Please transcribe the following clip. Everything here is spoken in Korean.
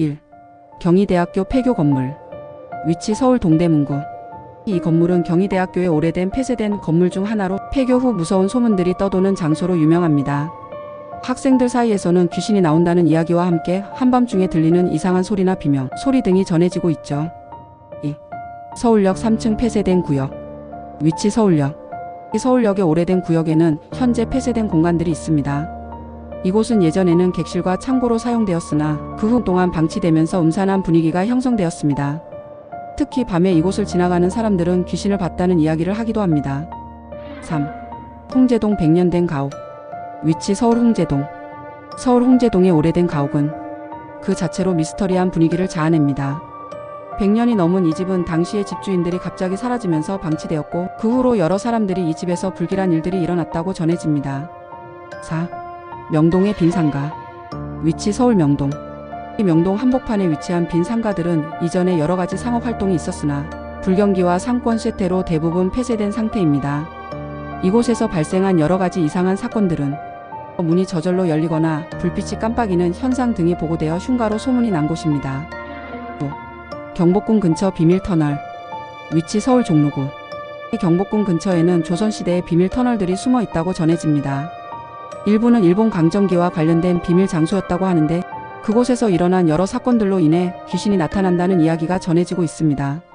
1. 경희대학교 폐교 건물. 위치 서울 동대문구. 이 건물은 경희대학교의 오래된 폐쇄된 건물 중 하나로 폐교 후 무서운 소문들이 떠도는 장소로 유명합니다. 학생들 사이에서는 귀신이 나온다는 이야기와 함께 한밤중에 들리는 이상한 소리나 비명, 소리 등이 전해지고 있죠. 2. 서울역 3층 폐쇄된 구역. 위치 서울역. 이 서울역의 오래된 구역에는 현재 폐쇄된 공간들이 있습니다. 이곳은 예전에는 객실과 창고로 사용되었으나 그 후 동안 방치되면서 음산한 분위기가 형성되었습니다. 특히 밤에 이곳을 지나가는 사람들은 귀신을 봤다는 이야기를 하기도 합니다. 3. 홍제동 100년 된 가옥. 위치 서울 홍제동. 서울 홍제동의 오래된 가옥은 그 자체로 미스터리한 분위기를 자아냅니다. 100년이 넘은 이 집은 당시의 집주인들이 갑자기 사라지면서 방치되었고 그 후로 여러 사람들이 이 집에서 불길한 일들이 일어났다고 전해집니다. 4. 명동의 빈 상가. 위치 서울 명동. 이 명동 한복판에 위치한 빈 상가들은 이전에 여러 가지 상업 활동이 있었으나 불경기와 상권 쇠퇴로 대부분 폐쇄된 상태입니다. 이곳에서 발생한 여러 가지 이상한 사건들은 문이 저절로 열리거나 불빛이 깜빡이는 현상 등이 보고되어 흉가로 소문이 난 곳입니다. 5. 경복궁 근처 비밀 터널. 위치 서울 종로구. 이 경복궁 근처에는 조선시대의 비밀 터널들이 숨어 있다고 전해집니다. 일부는 일본 강점기와 관련된 비밀 장소였다고 하는데 그곳에서 일어난 여러 사건들로 인해 귀신이 나타난다는 이야기가 전해지고 있습니다.